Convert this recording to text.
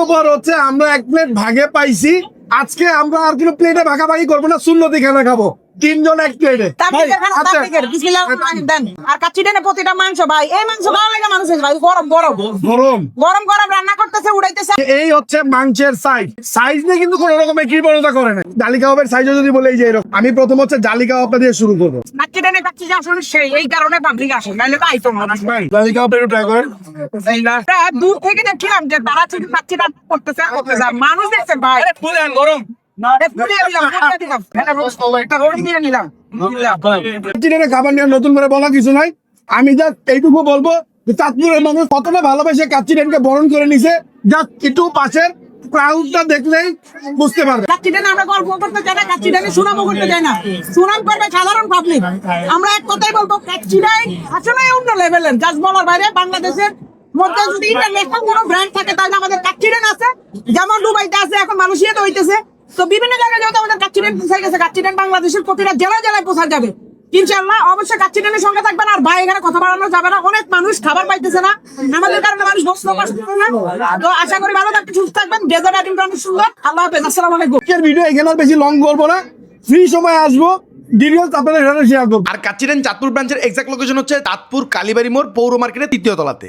খবর হচ্ছে আমরা এক প্লেট ভাগে পাইছি। আজকে আমরা আর কোনো প্লেটে ভাগাভাগি করব না শূন্যতে খানা খাব। তিনজন এক প্লেটে। আর কাচ্চি প্রতিটা মাংস ভাই এই মাংস ভালো লাগে মানুষের ভাই গরম গরম। গরম। গরম গরম রান্না করতেছে উড়াইতেছে। এই হচ্ছে মাংসের সাইজ সাইজ নিয়ে কিন্তু কোনো রকমের কৃপণতা করে না। জালি কাবাবের সাইজও যদি বলে এই যে এরকম। আমি প্রথম হচ্ছে জালি কাবাবটা দিয়ে শুরু করব। কাচ্চি টেনে কাচ্চি আসলে সেই এই কারণে পাবলিক আসে নাহলে তো আইতো না। জালি কাবাবটা একটু ট্রাই করেন। দূর থেকে দেখছিলাম যে তারা করতেছে মানুষ দেখছে ভাই। গরম। নতুন করে বলা কিছু নাই। আমি যা এইটুকু বলব চাঁদপুরের মানুষ কতটা ভালোবেসে কাচ্চিডেনকে বরণ করে নিছে যা একটু পাশের ক্রাউডটা দেখলেই বুঝতে পারবে। আমরা গল্প করতে চাই না কাচ্চি টেনে করতে চাই না। সুনাম করবে সাধারণ পাবলিক আমরা এক কথাই বলব কাচ্চি নাই আসলে অন্য লেভেলের জাস্ট বলার বাইরে বাংলাদেশের মধ্যে যদি ইন্টারন্যাশনাল কোনো ব্র্যান্ড থাকে তাহলে আমাদের কাচ্চি টেন আছে। যেমন দুবাইতে আছে এখন মালয়েশিয়াতে হইতেছে। তো বিভিন্ন জায়গায় যেহেতু আমাদের কাচ্চি টেন পৌঁছে গেছে কাচ্চি টেন বাংলাদেশের প্রতিটা জেলায় জেলায় পৌঁছা যাবে। ইনশাল্লাহ অবশ্যই কাচ্চি টেনের সঙ্গে থাকবেন। আর ভাই এখানে কথা বাড়ানো যাবে না। অনেক মানুষ খাবার পাইতেছে না। আমাদের কারণে মানুষ বসতে পারছে না। তো আশা করি ভালো থাকবেন সুস্থ থাকবেন। ডেজার্ট আইটেমটা অনেক সুন্দর। আল্লাহ হাফেজ। আসসালামু আলাইকুম। ভিডিও এখানে আর বেশি লং করব না। ফ্রি সময় আসব। ডিটেলস আপনাদের সাথে শেয়ার করব। আর কাচ্চিরেন চাঁদপুর ব্রাঞ্চের এক্সাক্ট লোকেশন হচ্ছে চাঁদপুর কালীবাড়ি মোড় পৌর মার্কেটের তৃতীয় তলাতে।